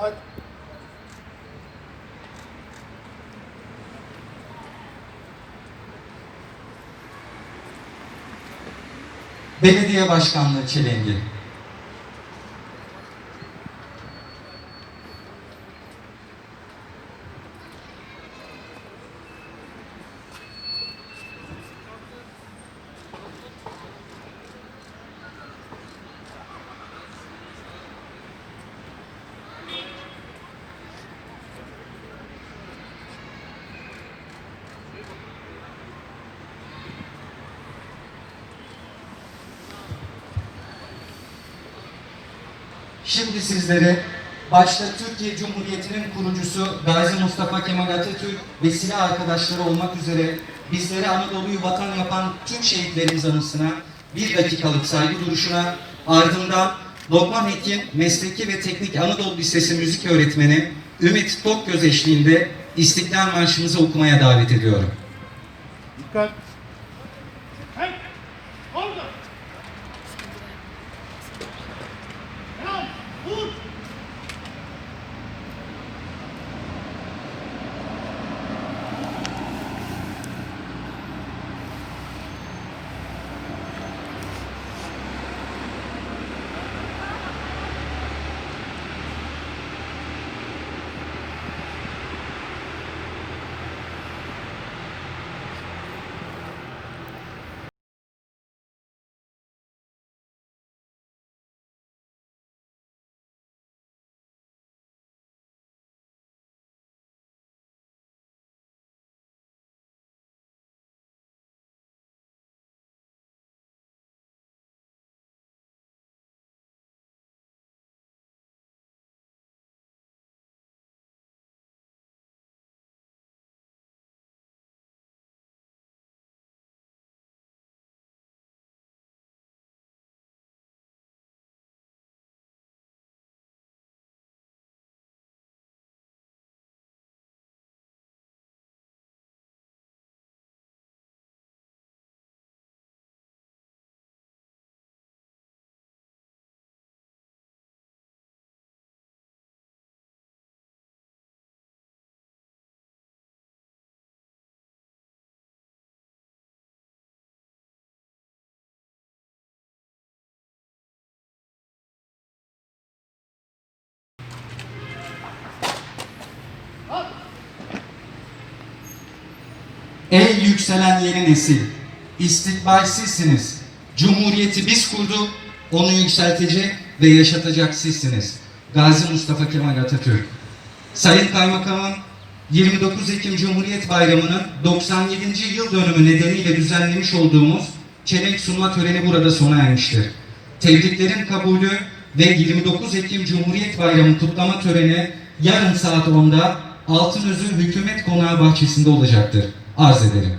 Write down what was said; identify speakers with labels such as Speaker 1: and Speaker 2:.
Speaker 1: Hadi.
Speaker 2: Belediye Başkanlığı Çelengi. Şimdi sizlere başta Türkiye Cumhuriyeti'nin kurucusu Gazi Mustafa Kemal Atatürk ve silah arkadaşları olmak üzere bizleri Anadolu'yu vatan yapan tüm şehitlerimiz anısına bir dakikalık saygı duruşuna ardından Lokman Hekim Mesleki ve Teknik Anadolu Lisesi Müzik Öğretmeni Ümit Tokgöz eşliğinde İstiklal Marşımızı okumaya davet ediyorum.
Speaker 1: Dikkat.
Speaker 2: Ey yükselen yeni nesil, istikbal sizsiniz. Cumhuriyeti biz kurduk, onu yükseltecek ve yaşatacak sizsiniz. Gazi Mustafa Kemal Atatürk. Sayın Kaymakamım, 29 Ekim Cumhuriyet Bayramı'nın 97. yıl dönümü nedeniyle düzenlemiş olduğumuz çelenk sunma töreni burada sona ermiştir. Tebriklerin kabulü ve 29 Ekim Cumhuriyet Bayramı kutlama töreni yarın saat 10'da Altınözü Hükümet Konağı bahçesinde olacaktır. Arz ederim.